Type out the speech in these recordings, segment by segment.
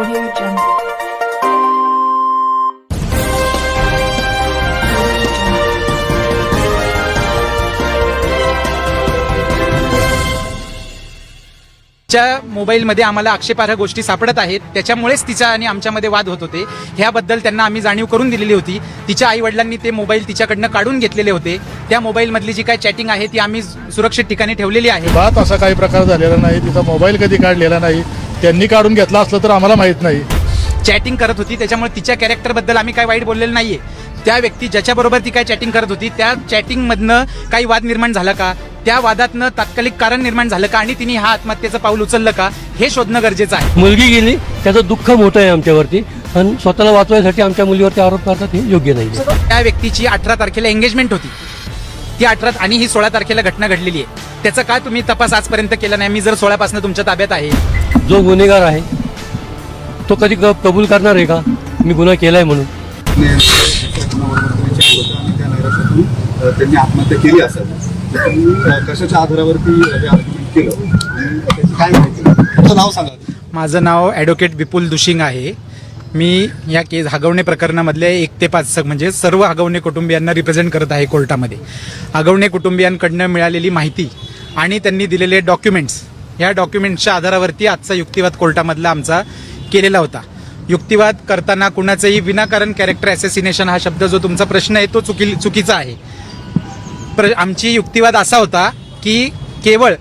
Audio Jungle. च्या मोबाईलमध्ये आम्हाला आक्षेपार्ह गोष्टी सापडत आहेत. त्याच्यामुळेच तिचा आणि आमच्यामध्ये वाद होत होते. ह्याबद्दल त्यांना आम्ही जाणीव करून दिलेली होती. तिच्या आई वडिलांनी ते मोबाईल तिच्याकडनं काढून घेतलेले होते. त्या मोबाईलमधली जी काय चॅटिंग आहे ती आम्ही सुरक्षित ठिकाणी ठेवलेली आहे. बात असा काही प्रकार झालेला नाही. तिचा मोबाईल कधी काढलेला नाही. त्यांनी काढून घेतला असलं तर आम्हाला माहीत नाही. चॅटिंग करत होती त्याच्यामुळे तिच्या कॅरेक्टरबद्दल आम्ही काय वाईट बोललेलं नाहीये. त्या व्यक्ती ज्याच्याबरोबर ती काय चॅटिंग करत होती त्या चॅटिंग मधनं काही वाद निर्माण झाला का? त्या वादातनं तात्कालिक कारण निर्माण झालं का? आणि तिने हा आत्महत्येचं पाऊल उचललं का? हे शोधणं गरजेचं आहे. मुलगी गेली त्याचं दुःख मोठं आहे आमच्यावरती. आणि स्वतःला वाचवायसाठी आमच्या मुलीवरती आरोप करतात हे योग्य नाही त्या व्यक्तीची अठरा तारखेला एंगेजमेंट होती. ती अठरा आणि ही सोळा तारखेला घटना घडलेली आहे. त्याचा काय तुम्ही तपास आजपर्यंत केला नाही? मी जर सोळापासून तुमच्या ताब्यात आहे. जो गुन्हेगार आहे तो कधी क- कबूल करणार आहे का? मी गुन्हा केलाय म्हणून. त्यांनी आत्महत्या केली असेल. तर तुम्ही अ, कशाच्या आधारावरती हे आर्ग्युमेंट केलं? आणि त्याची काय माहिती? तुमचं नाव सांगा. माझं नाव ॲडव्होकेट विपुल दुशिंग आहे. मी या केस हगवणे प्रकरणामधले एक ते पाच स- म्हणजे सर्व हगवणे कुटुंबियांना रिप्रेझेंट करत आहे कोर्टामध्ये. हगवणे कुटुंबियांकडनं मिळालेली माहिती आणि त्यांनी दिलेले डॉक्युमेंट्स या डॉक्युमेंटच्या आधारावरती आजचा युक्तिवाद कोर्टामधला आमचा केलेला होता. युक्तिवाद करताना कुणाचंही विनाकारण कॅरेक्टर ॲसेसिनेशन हा शब्द जो तुमचा प्रश्न आहे तो चुकी चुकीचा आहे. प्र आमची युक्तिवाद असा होता की केवळ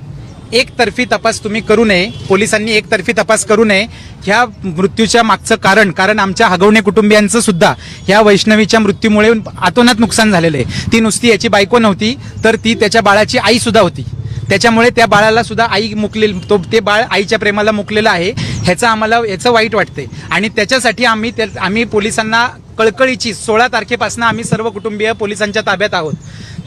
एकतर्फी तपास तुम्ही करू नये पोलिसांनी एकतर्फी तपास करू नये ह्या मृत्यूच्या मागचं कारण कारण आमच्या हगवणे कुटुंबियांचं सुद्धा ह्या वैष्णवीच्या मृत्यूमुळे आतोनात नुकसान झालेलं आहे. ती नुसती याची बायको नव्हती तर ती त्याच्या बाळाची आई सुद्धा होती. त्याच्यामुळे त्या बाळाला सुद्धा आई मुकले तो ते बाळ आईच्या प्रेमाला मुकलेलं आहे ह्याचं आम्हाला याचं वाईट वाटते आणि त्याच्यासाठी आम्ही त्या- आम्ही पोलिसांना कळकळीची सोळा तारखेपासून आम्ही सर्व कुटुंबीय पोलिसांच्या ताब्यात आहोत.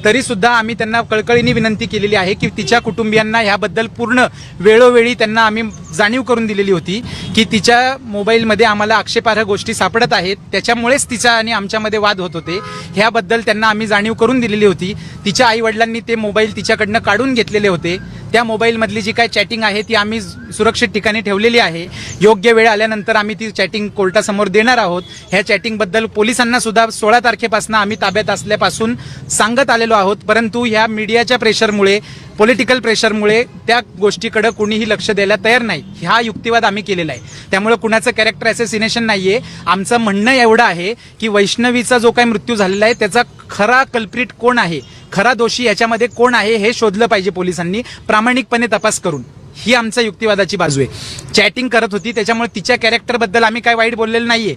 तरी सुद्धा आम्ही त्यांना कळकळीने विनंती केलेली आहे की तिच्या कुटुंबियांना ह्याबद्दल पूर्ण वेळोवेळी त्यांना आम्ही जाणीव करून दिलेली होती की तिच्या मोबाईलमध्ये आम्हाला आक्षेपार्ह गोष्टी सापडत आहेत. त्याच्यामुळेच तिचा आणि आमच्यामध्ये वाद होत होते. ह्याबद्दल त्यांना आम्ही जाणीव करून दिलेली होती. तिच्या आई वडिलांनी ते मोबाईल तिच्याकडनं काढून घेतलेले होते. त्या मोबाईलमधली जी काय चॅटिंग आहे ती आम्ही सुरक्षित ठिकाणी ठेवलेली आहे. योग्य वेळ आल्यानंतर आम्ही ती चॅटिंग कोर्टासमोर देणार आहोत. ह्या चॅटिंगबद्दल पोलिसांना सुद्धा सोळा तारखेपासून आम्ही ताब्यात असल्यापासून सांगत आलेलो आहोत. परंतु ह्या मीडियाच्या प्रेशरमुळे पॉलिटिकल प्रेशरमुळे त्या गोष्टीकडे कुणीही लक्ष द्यायला तयार नाही. हा युक्तिवाद आम्ही केलेला आहे. त्यामुळे कुणाचं कॅरेक्टर ॲसेसिनेशन नाहीये. आमचं म्हणणं एवढं आहे की वैष्णवीचा जो काही मृत्यू झालेला आहे त्याचा खरा कल्प्रिट कोण आहे? खरा दोषी याच्यामध्ये कोण आहे हे शोधलं पाहिजे पोलिसांनी. प्रामाणिकपणे तपास करून. ही आमचा युक्तिवादाची बाजू आहे. चॅटिंग करत होती त्याच्यामुळे तिच्या कॅरेक्टरबद्दल आम्ही काय वाईट बोललेलं नाहीये.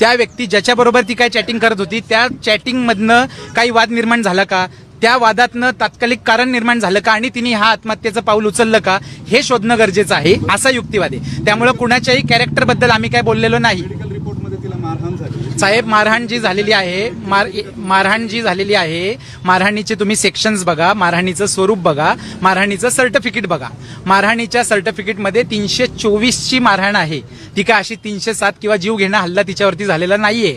त्या व्यक्ती ज्याच्याबरोबर ती काय चॅटिंग करत होती त्या चॅटिंगमधनं काही वाद निर्माण झाला का? त्या वादातनं तात्कालिक कारण निर्माण झालं का आणि तिने हा आत्महत्येचं पाऊल उचललं का हे शोधणं गरजेचं आहे असा युक्तिवाद. आहे त्यामुळे कुणाच्याही कॅरेक्टरबद्दल आम्ही काय बोललेलो नाही. साहेब मारहाण जी झालेली आहे. मार मारहाण जी झालेली आहे. मारहाणीचे तुम्ही सेक्शन्स बघा मारहाणीचं स्वरूप बघा मारहाणीचं सर्टिफिकेट बघा. मारहाणीच्या सर्टिफिकेटमध्ये तीनशे चोवीसची मारहाण आहे. ती काय अशी तीनशे सात किंवा जीव घेणं हल्ला तिच्यावरती झालेला नाहीये.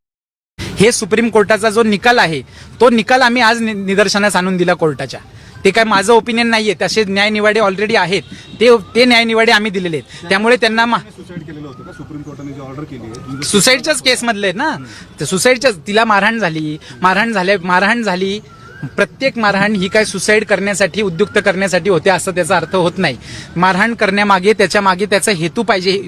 हे सुप्रीम कोर्टाचा जो निकाल आहे तो निकाल आम्ही आज निदर्शनास आणून दिला कोर्टाच्या. ते काय माझं ओपिनियन नाहीये तसे न्यायनिवाडे ऑलरेडी आहेत. ते ते न्यायनिवाडे आम्ही दिलेले आहेत. त्यामुळे त्यांना सुसाईड आहे सुसाईडच्याच केसमधले आहेत ना. तर सुसाईडच्या तिला मारहाण झाली. मारहाण झाल्या मारहाण झाली. प्रत्येक मारहाण ही काय सुसाईड करण्यासाठी उद्युक्त करण्यासाठी होते असं त्याचा अर्थ होत नाही. मारहाण करण्यामागे त्याच्यामागे त्याचा हेतू पाहिजे.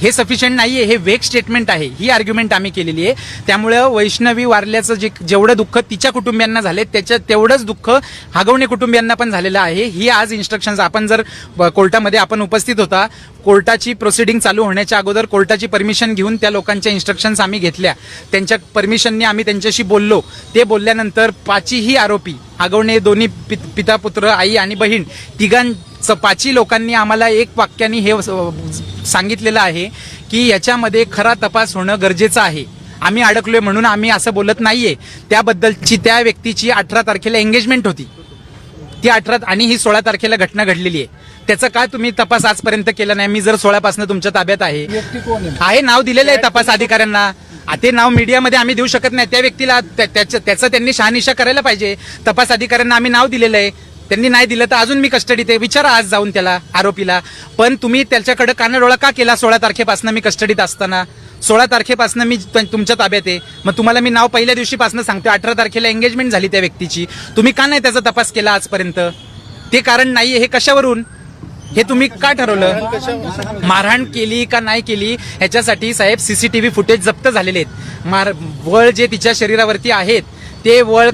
हे सफिशियंट नाही आहे हे वेग स्टेटमेंट आहे. ही आर्ग्युमेंट आम्ही केलेली आहे. त्यामुळं वैष्णवी वारल्याचं जे जेवढं दुःख तिच्या कुटुंबियांना झाले त्याच्या तेवढंच दुःख हागवणे कुटुंबियांना पण झालेलं आहे. ही आज इन्स्ट्रक्शन्स आपण जर कोर्टामध्ये आपण उपस्थित होता कोर्टाची प्रोसिडिंग चालू होण्याच्या अगोदर कोर्टाची परमिशन घेऊन त्या लोकांच्या इन्स्ट्रक्शन्स आम्ही घेतल्या. त्यांच्या परमिशनने आम्ही त्यांच्याशी बोललो. ते बोलल्यानंतर पाचीही आरोपी हागवणे दोन्ही पित- पिता पुत्र आई आणि बहीण तिघां पाची लोकांनी आम्हाला एक वाक्याने हे सांगितलेलं आहे की याच्यामध्ये खरा तपास होणं गरजेचं आहे. आम्ही अडकलोय म्हणून आम्ही असं बोलत नाहीये. त्याबद्दलची त्या व्यक्तीची अठरा तारखेला एंगेजमेंट होती. ती अठरा आणि ही सोळा तारखेला घटना घडलेली आहे. त्याचा काय तुम्ही तपास आजपर्यंत केला नाही? मी जर सोळापासून तुमच्या ताब्यात आहे. आहे? नाव दिलेलं आहे तपास अधिकाऱ्यांना. ते नाव मीडियामध्ये आम्ही देऊ शकत नाही. त्या व्यक्तीला त्या- त्याचं त्याचं त्यांनी शहानिशा करायला पाहिजे. तपास अधिकाऱ्यांना आम्ही नाव दिलेलं आहे. त्यांनी नाही दिलं तर अजून मी कस्टडीत आहे विचारा आज जाऊन त्याला आरोपीला. पण तुम्ही त्याच्याकडे कानाडोळा का केला सोळा तारखेपासून मी कस्टडीत असताना? सोळा तारखेपासून मी तुमच्या ताब्यात आहे. मग तुम्हाला मी नाव पहिल्या दिवशीपासून सांगतो अठरा तारखेला एंगेजमेंट झाली त्या व्यक्तीची. तुम्ही का नाही त्याचा तपास केला आजपर्यंत? ते कारण नाही हे कशावरून? हे तुम्ही का ठरवलं? मारहाण केली का नाही केली? ह्याच्यासाठी साहेब सीसीटीव्ही फुटेज जप्त झालेले आहेत. मार वळ जे तिच्या शरीरावरती आहेत ते वळ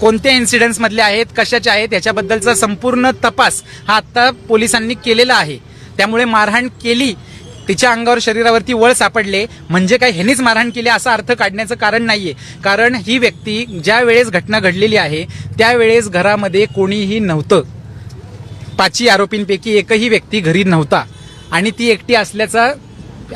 कोणत्या इन्सिडेंट्समधले आहेत कशाचे आहेत याच्याबद्दलचा संपूर्ण तपास हा आत्ता पोलिसांनी केलेला आहे. त्यामुळे मारहाण केली तिच्या अंगावर शरीरावरती वळ सापडले म्हणजे काय ह्यांनीच मारहाण केली असा अर्थ काढण्याचं कारण नाहीये. कारण ही व्यक्ती ज्या वेळेस घटना घडलेली आहे त्यावेळेस घरामध्ये कोणीही नव्हतं. पाचही आरोपींपैकी एकही व्यक्ती घरी नव्हता. आणि ती एकटी असल्याचा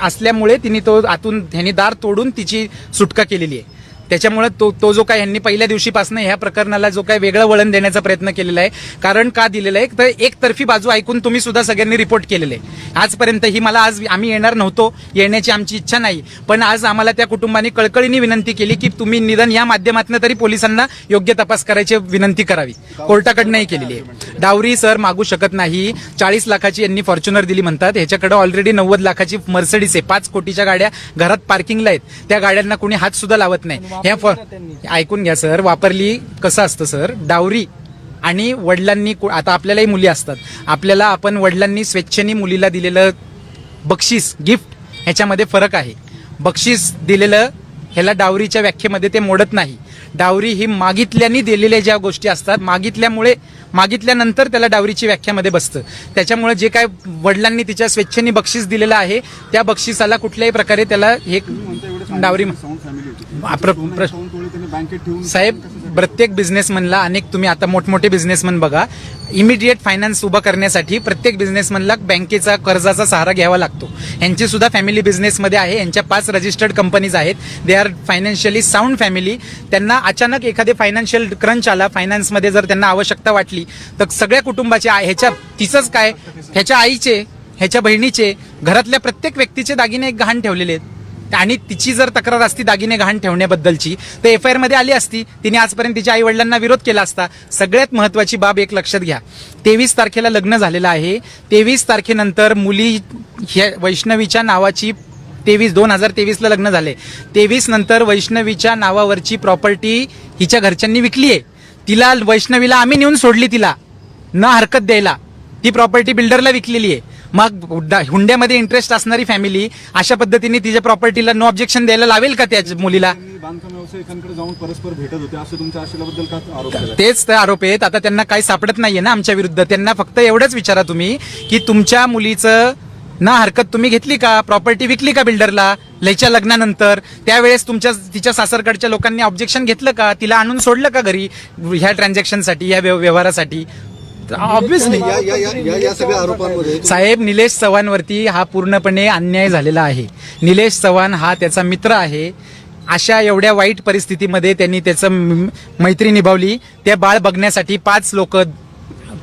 असल्यामुळे तिने तो आतून ह्याने दार तोडून तिची सुटका केलेली आहे. त्याच्यामुळे तो तो जो काय यांनी पहिल्या दिवशीपासून ह्या प्रकरणाला जो काय वेगळं वळण देण्याचा प्रयत्न केलेला आहे. कारण का दिलेलं आहे? तर एकतर्फी बाजू ऐकून तुम्ही सुद्धा सगळ्यांनी रिपोर्ट केलेले. आहे आजपर्यंत ही मला आज आम्ही येणार नव्हतो येण्याची आमची इच्छा नाही. पण आज आम्हाला त्या कुटुंबाने कळकळीने विनंती केली की तुम्ही निदान या माध्यमातून तरी पोलिसांना योग्य तपास करायची विनंती करावी. कोर्टाकडनंही केलेली आहे. डावरी सर मागू शकत नाही. चाळीस लाखाची यांनी फॉर्च्युनर दिली म्हणतात. ह्याच्याकडे ऑलरेडी नव्वद लाखाची मर्सडीस आहे. पाच कोटीच्या गाड्या घरात पार्किंगला आहेत. त्या गाड्यांना कोणी हात सुद्धा लावत नाही. ह्या फॉर ऐकून घ्या सर. वापरली कसं असतं सर? डावरी आणि वडिलांनी आता आपल्यालाही मुली असतात. आपल्याला आपण वडिलांनी स्वेच्छेने मुलीला दिलेलं बक्षीस गिफ्ट ह्याच्यामध्ये फरक आहे. बक्षीस दिलेलं ह्याला डावरीच्या व्याख्येमध्ये ते मोडत नाही. डावरी ही मागितल्याने दिलेल्या ज्या गोष्टी असतात मागितल्यामुळे मागितल्यानंतर त्याला डावरीची व्याख्यामध्ये बसतं. त्याच्यामुळे जे काय वडिलांनी तिच्या स्वेच्छेने बक्षीस दिलेलं आहे त्या बक्षिसाला कुठल्याही प्रकारे त्याला हे डावरी प्र- साहेब प्रत्येक बिझनेसमनला अनेक तुम्ही आता मोठमोठे बिझनेसमन बघा. इमिडिएट फायनान्स उभं करण्यासाठी प्रत्येक बिझनेसमनला बँकेचा कर्जाचा सहारा घ्यावा लागतो. यांची सुद्धा फॅमिली बिझनेसमध्ये आहे. यांच्या पाच रजिस्टर्ड कंपनीज आहेत. They are financially sound family त्यांना अचानक एखादे फायनान्शियल क्रंच आला फायनान्समध्ये जर त्यांना आवश्यकता वाटली तर सगळ्या कुटुंबाचे ह्याच्या तिचंच काय? ह्याच्या आईचे ह्याच्या बहिणीचे घरातल्या प्रत्येक व्यक्तीचे दागिने एक गहाण ठेवलेले आहेत. आणि तिची जर तक्रार असती दागिने गहाण ठेवण्याबद्दलची तर एफ आय आरमध्ये आली असती. तिने आजपर्यंत तिच्या आई वडिलांना विरोध केला असता. सगळ्यात महत्वाची बाब एक लक्षात घ्या. तेवीस तारखेला लग्न झालेलं आहे. तेवीस तारखेनंतर मुली ह्या वैष्णवीच्या नावाची तेवीस दोन हजार तेवीसला लग्न झाले. तेवीस नंतर वैष्णवीच्या नावावरची प्रॉपर्टी हिच्या घरच्यांनी विकली आहे. तिला वैष्णवीला आम्ही नेऊन सोडली तिला. न हरकत द्यायला. ती प्रॉपर्टी बिल्डरला विकलेली आहे. मग हुंडा- हुंड्यामध्ये इंटरेस्ट असणारी फॅमिली अशा पद्धतीने तिच्या प्रॉपर्टीला नो ऑब्जेक्शन द्यायला लावेल का त्या मुलीला? तेच तर आरोप आहेत. आता त्यांना काही सापडत नाहीये ना आमच्या विरुद्ध. त्यांना फक्त एवढंच विचारा तुम्ही की तुमच्या मुलीचं ना हरकत तुम्ही घेतली का? प्रॉपर्टी विकली का बिल्डरला लयच्या लग्नानंतर? त्यावेळेस तुमच्या तिच्या सासरकडच्या लोकांनी ऑब्जेक्शन घेतलं का? तिला आणून सोडलं का घरी ह्या ट्रान्झॅक्शनसाठी ह्या व्यव- व्यवहारासाठी? या सगळ्या आरोपांमध्ये साहेब निलेश चव्हाणवरती हा पूर्णपणे अन्याय झालेला आहे. निलेश चव्हाण हा त्याचा मित्र आहे. अशा एवढ्या वाईट परिस्थितीमध्ये त्यांनी त्याचं मैत्री निभावली. ते बाळ बघण्यासाठी पाच लोक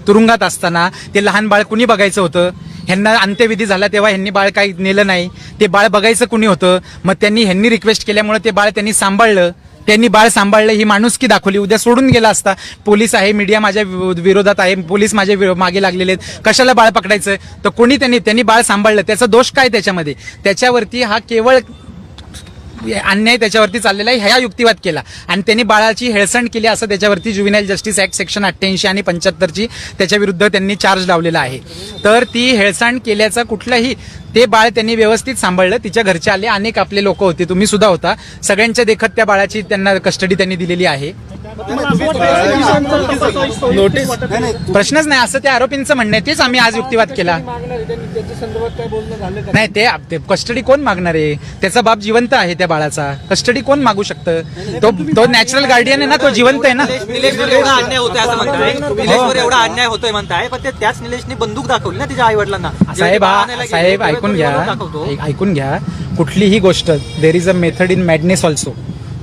तुरुंगात असताना ते लहान बाळ कुणी बघायचं होतं? ह्यांना अंत्यविधी झाला तेव्हा ह्यांनी बाळ काही नेलं नाही. ते बाळ बघायचं कुणी होतं? मग त्यांनी ह्यांनी रिक्वेस्ट केल्यामुळे ते बाळ त्यांनी सांभाळलं. त्यांनी बाळ सांभाळलं ही माणुसकी दाखवली. उद्या सोडून गेला असता. पोलीस आहे मीडिया माझ्या विरोधात आहे. पोलीस माझ्या मागे लागलेले आहेत. कशाला बाळ पकडायचं? तर कोणी त्यांनी त्यांनी बाळ सांभाळलं. त्याचा दोष काय त्याच्यामध्ये? त्याच्यावरती हा केवळ अन्याय त्याच्यावरती चाललेला आहे ह्या युक्तिवाद केला. आणि त्यांनी बाळाची हेळसंड केली असं त्याच्यावरती जुविनाईल जस्टिस ऍक्ट सेक्शन अठ्ठ्याऐंशी आणि पंच्याहत्तरची त्याच्या विरुद्ध त्यांनी चार्ज लावलेला आहे. तर ती हेळसांड केल्याचा कुठलाही ते बाळ त्यांनी व्यवस्थित सांभाळलं तिच्या घरचे आले अनेक आपले लोक होते तुम्ही सुद्धा होता. सगळ्यांच्या देखत त्या बाळाची त्यांना कस्टडी त्यांनी दिलेली आहे. नोटीस. प्रश्नच नाही असं त्या आरोपींचं म्हणणं आहे तेच आम्ही आज युक्तिवाद केला. नाही ते ते कस्टडी कोण मागणार आहे? त्याचा बाप जिवंत आहे त्या बाळाचा. कस्टडी कोण मागू शकतं? तो तो नॅचरल गार्डियन आहे ना तो जिवंत आहे ना? निलेशवर एवढा अन्याय होतोय असं म्हणताय. निलेशवर एवढा अन्याय होतोय म्हणताय. पण ते त्याच निलेशने बंदूक दाखवली ना तिच्या आई वडिलांना साहेब हा साहेब ऐकून घ्या. ऐक- ऐकून घ्या. कुठलीही गोष्ट there is a method in madness also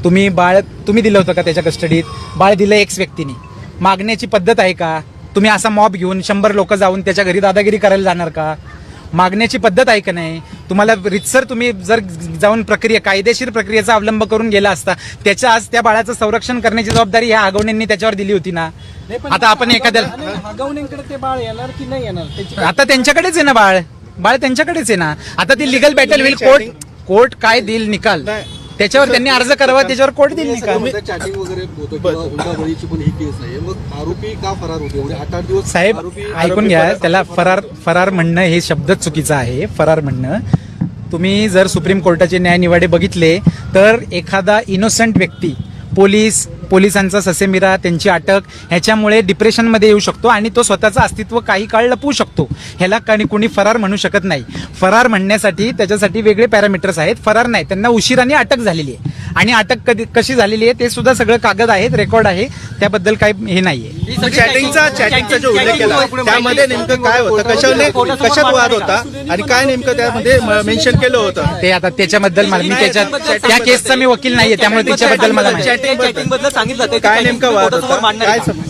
तुम्ही बाळ तुम्ही दिलं होतं का त्याच्या कस्टडीत? बाळ दिलं एक्स व्यक्तीने. मागण्याची पद्धत आहे का? तुम्ही असा मॉब घेऊन शंभर लोक जाऊन त्याच्या घरी दादागिरी करायला जाणार का? मागण्याची पद्धत आहे का नाही? तुम्हाला रितसर तुम्ही जर जाऊन प्रक्रिया कायदेशीर प्रक्रियेचा अवलंब करून गेला असता त्याच्या आज त्या बाळाचं संरक्षण करण्याची जबाबदारी ह्या आगवण्यांनी त्याच्यावर दिली होती ना? आता आपण एखाद्याला हगवणीकडे ते बाळ येणार की नाही येणार? त्याची आता त्यांच्याकडेच आहे ना बाळ. बाळ त्यांच्याकडेच आहे ना. आता ती लिगल बॅटल होईल कोर्ट कोर्ट काय देईल निकाल? त्याच्यावर त्यांनी अर्ज करावा त्याच्यावर कोर्ट निकाल चॅटिंग वगैरे होतं पण ही केस नाही मग आरोपी का फरार होते? एवढे आठ आठ दिवस साहेब ऐकून घ्या त्याला फरार फरार म्हणणं हे शब्दच चुकीचं आहे फरार म्हणणं. तुम्ही जर सुप्रीम कोर्टाचे न्यायनिवाडे बघितले तर एखादा इनोसंट व्यक्ती पोलीस पोलिसांचा ससेमिरा त्यांची अटक ह्याच्यामुळे डिप्रेशनमध्ये येऊ शकतो आणि तो स्वतःचं अस्तित्व काही काळ लपवू शकतो. ह्याला काही कोणी फरार म्हणू शकत नाही. फरार म्हणण्यासाठी त्याच्यासाठी वेगळे पॅरामीटर्स आहेत. फरार नाही त्यांना उशिराने अटक झालेली आहे. आणि अटक कधी कशी झालेली आहे ते सुद्धा सगळं कागद आहेत रेकॉर्ड आहे. त्याबद्दल काही हे नाहीये. चॅटिंगचा चॅटिंगचा जो उल्लेख केला त्यामध्ये नेमकं काय होतं? कशाने कशात वाद होता? आणि काय नेमकं त्यामध्ये मेन्शन केलं होतं? ते आता त्याच्याबद्दल मला मी त्याच्यात त्या केसचा मी वकील नाहीये त्यामुळे त्याच्याबद्दल मला सांगितलं काय नेमका वाद होता?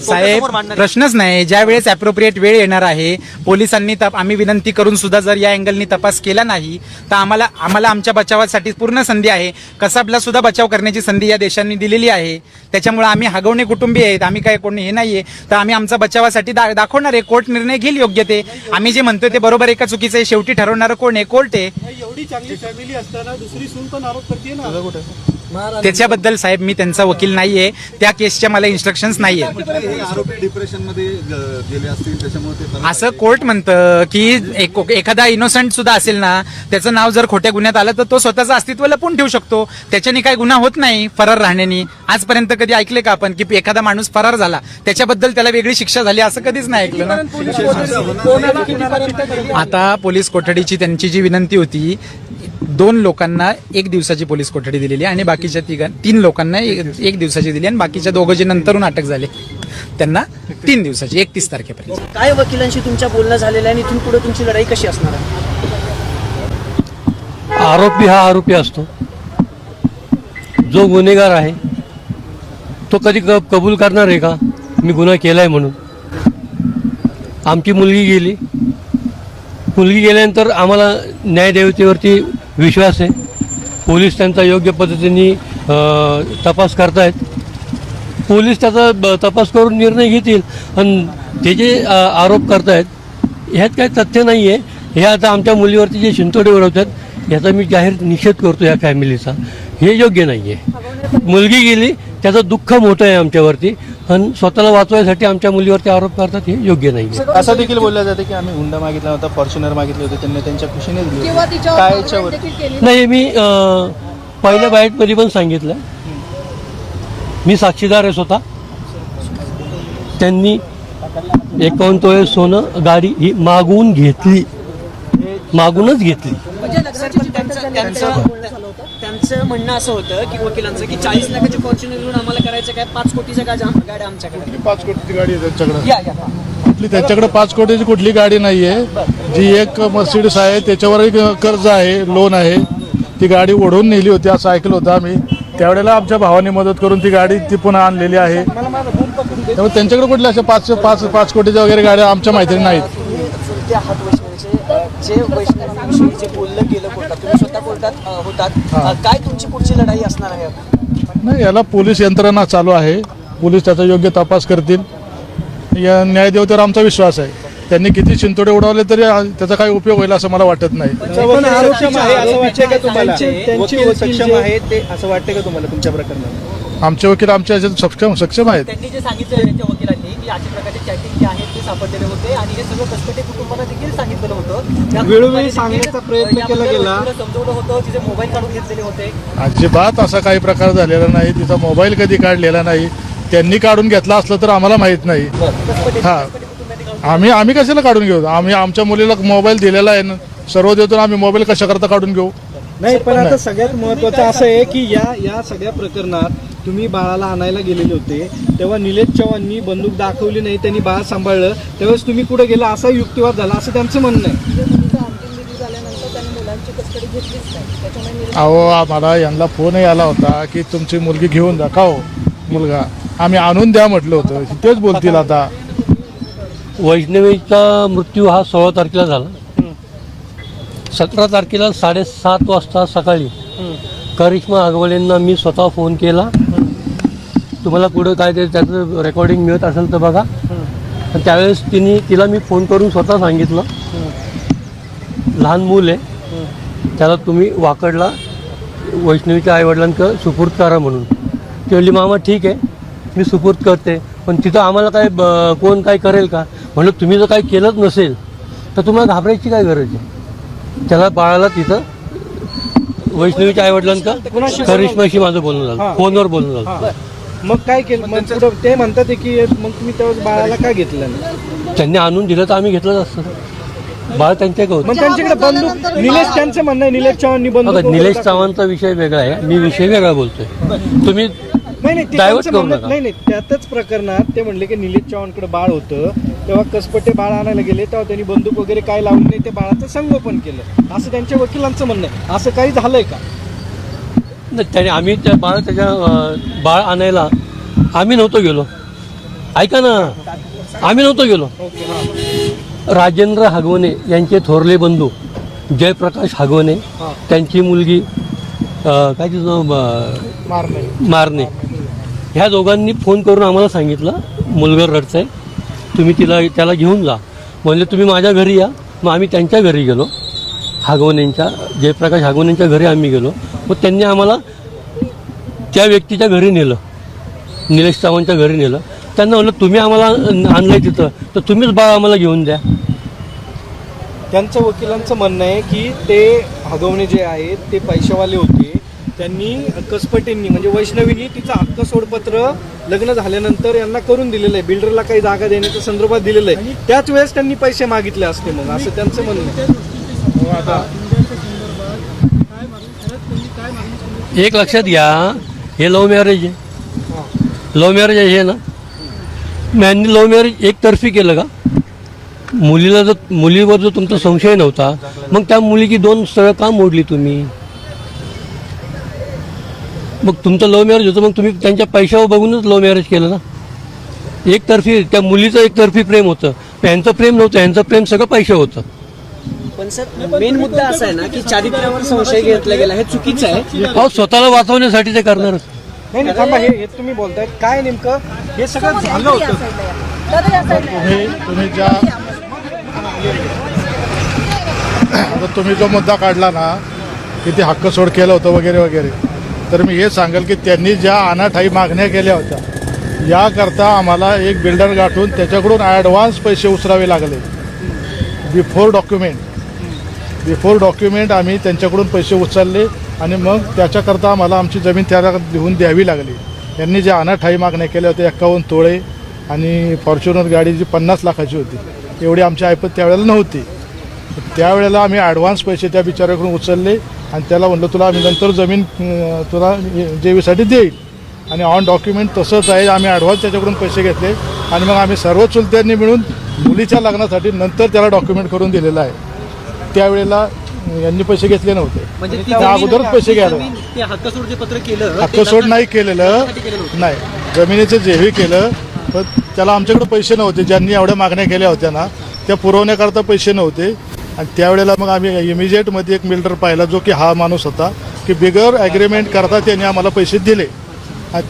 साहेब. प्रश्नच नाही. ज्या वेळेस अप्रोप्रिएट वेळ येणार आहे पोलिसांनी आम्ही विनंती करून सुद्धा जर या अँगलनी तपास केला नाही तर आम्हाला आम्हाला आमच्या बचावासाठी पूर्ण संधी आहे. कसाबला सुद्धा बचाव करण्याची संधी या देशांनी दिलेली आहे. त्याच्यामुळे आम्ही हगवणे कुटुंबी आहेत. आम्ही काय कोणी हे नाहीये. तर आम्ही आमच्या बचावासाठी दा- दाखवणार आहे. कोर्ट निर्णय घेईल योग्य ते. आम्ही जे म्हणतोय ते बरोबर आहे का चुकीचं आहे? शेवटी ठरवणारं कोण आहे? कोर्ट आहे. एवढी चांगली फॅमिली असताना दुसरी सून पण आरोप करते ना. त्याच्याबद्दल साहेब मी त्यांचा वकील नाहीये. त्या केसच्या मला इन्स्ट्रक्शन्स नाहीये. हे आरोपी डिप्रेशनमध्ये ग- गेले असतील त्याच्यामुळे ते फरार असं कोर्ट म्हणतं की एक- एखादा इनोसंट सुद्धा असेल ना त्याचं नाव जर खोट्या गुन्ह्यात आलं तर तो स्वतःचं अस्तित्व लपून ठेवू शकतो. त्याच्याने काही गुन्हा होत नाही फरार राहण्यानी. आजपर्यंत कधी ऐकले का आपण की एखादा माणूस फरार झाला? त्याच्याबद्दल त्याला वेगळी शिक्षा झाली असं कधीच नाही ऐकलं ना? आता पोलीस कोठडीची त्यांची जी विनंती होती दोन लोकांना एक दिवसाची पोलीस कोठडी दिलेली आणि बाकीच्या तिघा तीन लोकांना एक एक दिवसाची. दिली आणि बाकीच्या दोघं जे नंतरून अटक झाले. त्यांना तीन दिवसाची एकतीस तारखेपर्यंत. काय वकिलांशी तुमच्या बोलणं झालेलं आहे आणि इथून पुढे तुमची लढाई कशी असणार आहे? आरोपी हा आरोपी असतो. जो गुन्हेगार आहे तो कधी क कबूल करणार आहे का? मी गुन्हा केलाय म्हणून. आमची मुलगी गेली. मुलगी गेल्यानंतर आम्हाला न्यायदेवतेवरती विश्वास आहे. पोलीस त्यांचा योग्य पद्धतीने तपास करतायत. पोलीस त्याचा ब- तपास करून निर्णय घेतील. आणि ते जे आरोप करतायत ह्यात काही तथ्य नाही आहे हे आता आमच्या मुलीवरती जे शिंतोडे उडवतात याचा मी जाहीर निषेध करतो या फॅमिलीचा. हे योग्य नाही आहे मुलगी गेली त्याचं दुःख मोठं आहे आमच्यावरती आणि स्वतःला वाचवायसाठी आमच्या मुलीवरती आरोप करतात हे योग्य नाही आहे असं देखील बोललं जातं की आम्ही हुंडा मागितला होता फॉर्च्युनर मागितले होते त्यांनी त्यांच्या खुशीने दिली होती. काय याच्यावर? नाही मी अं, पहिल्या बाईटमध्ये पण सांगितलं. मी साक्षीदार आहे स्वतः. त्यांनी एकावन्न तोळे सोनं गाडी ही मागवून घेतली. मागूनच घेतली. म्हणजे लग्नाची जी त्यांचं झालं त्यांचं म्हणणं असं होतं की वकिलांचं की चाळीस लाखाची फॉर्च्युनर घेऊन आम्हाला करायचं काय? पाच कोटीच्या गाड्या गाड्या आमच्याकडे. पाच कोटीची गाडी आहे त्यांच्याकडे? या या कुठली? त्यांच्याकडे पाच कोटीची कुठली गाडी नाहीये. जी एक मर्सिडीस आहे त्याच्यावर एक कर्ज आहे लोन आहे. ती गाडी ओढून नेली होती असं ऐकलं होतं आम्ही. त्यावेळेला आमच्या भावाने मदत करून ती गाडी ती पुन्हा आणलेली आहे. त्यामुळे त्यांच्याकडे कुठल्या अशा पाच पाच पाच कोटीच्या वगैरे गाड्या आमच्या माहितीने नाहीत. जे वैष्णवीविषयी जे बोललं गेलं कोर्टात तुम्ही स्वतः कोर्टात अ, होतात. काय तुमची पुढची लढाई असणार आहे? नाही याला पोलीस यंत्रणा चालू आहे. पोलीस त्याचा योग्य तपास करतील. या न्यायदेवतेवर आमचा विश्वास आहे. त्यांनी किती चिंतोडे उडवले तरी आ- त्याचा काही उपयोग होईल असं मला वाटत नाही. सक्षम आहे असं वाटतंय का तुम्हाला? त्यांचे- त्यांचे वकील वकील सक्षम जे- आहे ते असं वाटतंय का तुम्हाला तुमच्या प्रकरणात? आमचे वकील आमच्या याच्यात सक्षम सक्षम आहेत. त्यांनी जे सांगितलं त्यांच्या वकिलांनी. की अशा प्रकारचे चॅटिंग जे आहेत ते सापडलेले होते आणि हे सगळं कसपटे कुटुंबाला देखील सांगितलेलं होतं. वेळोवेळी सांगण्याचा प्रयत्न केला गेला. समजवलं होतं तिचे मोबाईल काढून घेतलेले होते. अजिबात असा काही प्रकार झालेला नाही. तिचा मोबाईल कधी काढलेला नाही. त्यांनी काढून घेतला असलं तर आम्हाला माहीत नाही. हा. आम्ही आम्ही कशाला काढून घेऊ? आम्ही आमच्या मुलीला मोबाईल दिलेला आहे ना. सर्व देतो आम्ही मोबाईल कशा करता काढून घेऊ? नाही पण आता सगळ्यात महत्वाचं असं आहे की या या सगळ्या प्रकरणात तुम्ही बाळाला आणायला गेलेले होते तेव्हा निलेश चव्हाणनी बंदूक दाखवली नाही त्यांनी बाळ सांभाळलं त्यावेळेस तुम्ही कुठे गेला? असा युक्तिवाद झाला असं त्यांचं म्हणणं आहे. अहो आम्हाला यांना फोनही आला होता की तुमची मुलगी घेऊन जा. का हो? मुलगा. आम्ही आणून द्या म्हटलं होतं. तेच बोलतील आता. वैष्णवीचा मृत्यू हा सोळा तारखेला झाला. सतरा तारखेला साडेसात वाजता सकाळी करिश्मा आगवलेंना मी स्वतः फोन केला. तुम्हाला पुढं काय ते त्याचं रेकॉर्डिंग मिळत असेल तर बघा. त्यावेळेस तिने तिला मी फोन करून स्वतः सांगितलं. लहान मूल आहे. त्याला तुम्ही वाकडला वैष्णवीच्या आईवडिलांकडं सुपूर्द करा म्हणून. ती म्हणली मामा ठीक आहे. मी सुपूर्द करते. पण तिथं आम्हाला काय कोण काय करेल का? म्हणलं तुम्ही जर काही केलंच नसेल तर तुम्हाला घाबरायची काय गरज आहे? त्याला बाळाला तिथं वैष्णवीच्या आईवडिलांका करिश्माशी माझं बोलणं झालं. फोनवर बोलणं झालं. मग काय केलं? मग पुढं ते म्हणतात की मग तुम्ही त्यावेळेस बाळाला का घेतलं नाही? त्यांनी आणून दिलं तर आम्ही घेतलंच असतं. बाळ त्यांच्याकडे होतं. मग त्यांच्याकडे बंदूक निलेश त्यांचं म्हणणं आहे निलेश चव्हाणनी बंदूक बघा निलेश. चव्हाणचा विषय वेगळा आहे. मी विषय वेगळा बोलतोय. तुम्ही नाही नाही ते Divert त्यांचं करू म्हणणं- नका. नाही नाही त्यातच प्रकरणात ते म्हणले की निलेश चव्हाणकडे बाळ होतं. तेव्हा कसपटे बाळ आणायला गेले तेव्हा त्यांनी बंदूक वगैरे काय लावली नाही ते बाळाचं संगोपन केलं. असं त्यांच्या वकिलांचं म्हणणं आहे. असं काही झालंय का? नाही, त्याने आम्ही त्या बाळ त्याच्या बाळ आणायला आम्ही नव्हतो गेलो. ऐका ना आम्ही नव्हतो गेलो. राजेंद्र हागवणे यांचे थोरले बंधू जयप्रकाश हागवणे त्यांची मुलगी काय तिचं मारणे. मारणे. ह्या दोघांनी फोन करून आम्हाला सांगितलं मुलगा रडतंय तुम्ही तिला त्याला घेऊन जा. म्हणले तुम्ही माझ्या घरी या. मग आम्ही त्यांच्या घरी गेलो. हागवण्यांच्या जयप्रकाश हागवण्यांच्या घरी आम्ही गेलो. मग त्यांनी आम्हाला त्या व्यक्तीच्या घरी नेलं. निलेश चव्हाणच्या घरी नेलं. त्यांना म्हणलं तुम्ही आम्हाला आणलंय तिथं तर तुम्हीच बाळ आम्हाला घेऊन द्या. त्यांचं वकिलांचं म्हणणं आहे की ते हगवणे जे आहेत ते पैशावाले होते. त्यांनी कसपटेंनी म्हणजे वैष्णवींनी तिचं हक्क सोडपत्र लग्न झाल्यानंतर यांना करून दिलेलं आहे. बिल्डरला काही जागा देण्याच्या संदर्भात दिलेलं आहे. त्याच वेळेस त्यांनी पैसे मागितले असते मग असं त्यांचं म्हणणं आहे. एक लक्षात घ्या हे लव्ह मॅरेज आहे. लव्ह मॅरेज आहे हे ना? मॅननी लव्ह मॅरेज एकतर्फी केलं का? मुलीला जर मुलीवर जर तुमचा संशय नव्हता मग त्या मुलीची दोन स्थळं का मोडली तुम्ही? मग तुमचं लव्ह मॅरेज होतं मग तुम्ही त्यांच्या पैशावर बघूनच लव्ह मॅरेज केलं ना? एकतर्फी त्या मुलीचं एकतर्फी प्रेम होतं. यांचं प्रेम नव्हतं यांचं प्रेम सगळं पैसे होतं. पण सर मेन मुद्दा असा आहे ना की चारित्र्यावर संशय घेतला गेला हे चुकीचं आहे. अहो स्वतःला वाचवण्यासाठी ते करणारच. नाही नाही थांबा हे हे तुम्ही बोलताय काय नेमकं? हे सगळं झालं होतं. तुम्ही तुम्ही ज्या आता तुम्ही जो मुद्दा काढला ना की ते हक्क सोड केलं होतं वगैरे वगैरे तर मी हे सांगेल की त्यांनी ज्या अनाठाई मागण्या केल्या होत्या याकरता आम्हाला एक बिल्डर गाठून त्याच्याकडून ॲडव्हान्स पैसे उचलावे लागले. बिफोर डॉक्युमेंट बिफोर डॉक्युमेंट आम्ही त्यांच्याकडून पैसे उचलले आणि मग त्याच्याकरता आम्हाला आमची जमीन त्याला लिहून द्यावी लागली. यांनी ज्या अनाठाई मागण्या केल्या होत्या एक्कावन्न तोळे आणि फॉर्च्युनर गाडी जी पन्नास लाखाची होती एवढी आमची ऐपत त्यावेळेला नव्हती. त्यावेळेला आम्ही ॲडव्हान्स पैसे त्या बिचाऱ्याकडून उचलले आणि त्याला म्हणलं तुला आम्ही नंतर जमीन तुला जेवीसाठी देईल. आणि ऑन डॉक्युमेंट तसंच आहे आम्ही ॲडव्हान्स त्याच्याकडून पैसे घेतले आणि मग आम्ही सर्व चुलत्यांनी मिळून मुलीच्या लग्नासाठी नंतर त्याला डॉक्युमेंट करून दिलेलं आहे. त्यावेळेला यांनी पैसे घेतले नव्हते. म्हणजे त्या अगोदरच पैसे घ्यायला. हक्कसोड जे पत्र केलं ते हक्कसोड लग्ना- नाही केलेलं. नाही. जमिनीचं जेही केलं पण त्याला आमच्याकडे पैसे नव्हते. ज्यांनी एवढ्या मागण्या केल्या होत्या ना त्या पुरवण्याकरता पैसे नव्हते. आणि त्यावेळेला मग आम्ही इमिजिएटमध्ये एक मिल्डर पाहिला जो की हा माणूस होता की बिगर ॲग्रीमेंट करता त्यांनी आम्हाला पैसे दिले.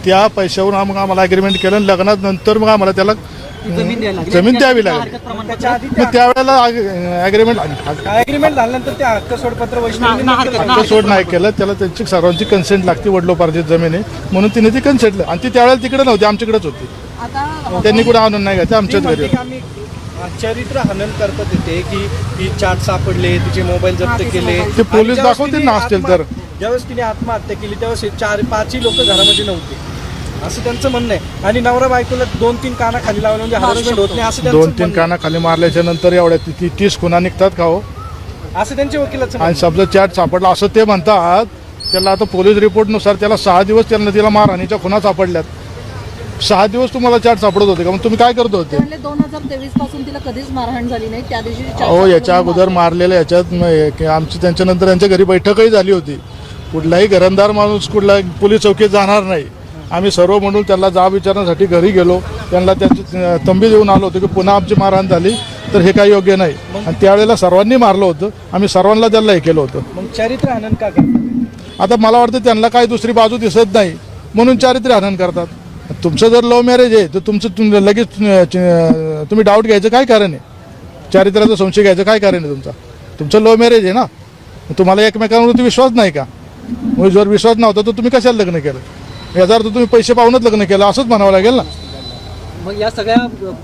त्या पैशावरून मग आम्हाला अग्रीमेंट केलं आणि लग्नात नंतर मग आम्हाला त्याला जमीन द्यायला लागली. जमीन द्यावी लागली. मग त्यावेळेला अग्रीमेंट अग्रीमेंट झाल्यानंतर ते हक्क सोडपत्र सोड नाही केलं. त्याला त्यांची सर्वांची कन्सेंट लागते वडलोपार्जित जमीन. आहे म्हणून तिने ती कन्सेंट आणि ती त्यावेळेला तिकडे नव्हती आमच्याकडेच होती. त्यांनी कुठे आणून नाही घ्यायचं आमच्याच घरी. चरित्र हनन करतात येते की ही चाट सापडले तिचे मोबाईल जप्त केले. ते पोलीस दाखवतील तिने ना असतील तर. आत्म- ज्यावेळेस तिने आत्महत्या केली त्यावेळेस हे चार पाचही लोक घरामध्ये नव्हते. असं त्यांचं म्हणणं आहे. आणि नवरा बायकोला दोन तीन काना खाली लावले म्हणजे हरासमेंट होत नाही असं त्यांचं दोन तीन म्हणणं काना खाली मारल्याच्या नंतर एवढ्या ती- ती तीस खुना निघतात का हो. असं त्यांच्या वकिलाचं आणि म्हणणं समजा चॅट सापडला असं ते म्हणतात त्याला आता पोलीस रिपोर्टनुसार त्याला सहा दिवस त्याला तिला मारहाणीच्या खुना सापडल्यात. सहा दिवस तुम्हाला चॅट सापडत होते का? मग तुम्ही काय करत होते? म्हणले दोन हजार तेवीसपासून तिला कधीच मारहाण झाली नाही. त्या दिवशी चार अहो तारखेला याच्या अगोदर मारलेल्या याच्यात म- हे- की आमची त्यांच्यानंतर यांच्या घरी बैठकही झाली होती. कुठलाही घरंदार माणूस कुठला पोलीस चौकीत जाणार नाही. आम्ही सर्व म्हणून त्यांना जाब विचारण्यासाठी घरी गेलो. त्यांना त्याची तंबी देऊन आलो होतो की पुन्हा आमची मारहाण झाली तर हे काही योग्य नाही. आणि त्यावेळेला सर्वांनी मारलं होतं. आम्ही सर्वांना त्यांना हे केलं होतं. मग चरित्र हनन का करतात? आता मला वाटतं त्यांना काही दुसरी बाजू दिसत नाही. म्हणून चारित्र्य हनन करतात. तुमचं जर लव्ह मॅरेज आहे तर तुमचं तुम लगेच तुम्ही डाऊट घ्यायचं काय कारण आहे? चारित्र्याचा संशय घ्यायचं काय कारण आहे तुमचा? तुमचं लव्ह मॅरेज आहे ना? तुम्हाला एकमेकांवरती विश्वास नाही का? मग जर विश्वास नव्हता तर तुम्ही कशाला लग्न केलं? याचा अर्थ तुम्ही पैसे पाहूनच लग्न केलं असंच म्हणावं लागेल ना? मग या सगळ्या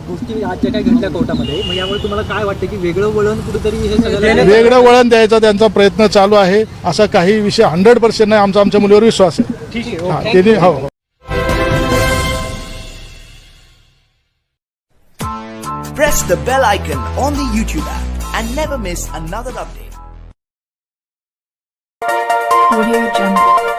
गोष्टी आज ज्या काही घडल्या कोर्टामध्ये? मग यामुळे तुम्हाला काय वाटतं की वेगळं वळण कुठेतरी हे सगळं वेगळं वळण द्यायचा त्यांचा प्रयत्न चालू आहे. असा काही विषय हंड्रेड पर्सेंट नाही आमचा आमच्या मुलीवर विश्वास आहे. ठीक आहे हा, ओके. त्यांनी हो हो. Press the bell icon on the YouTube app and never miss another update. Audio Jungle.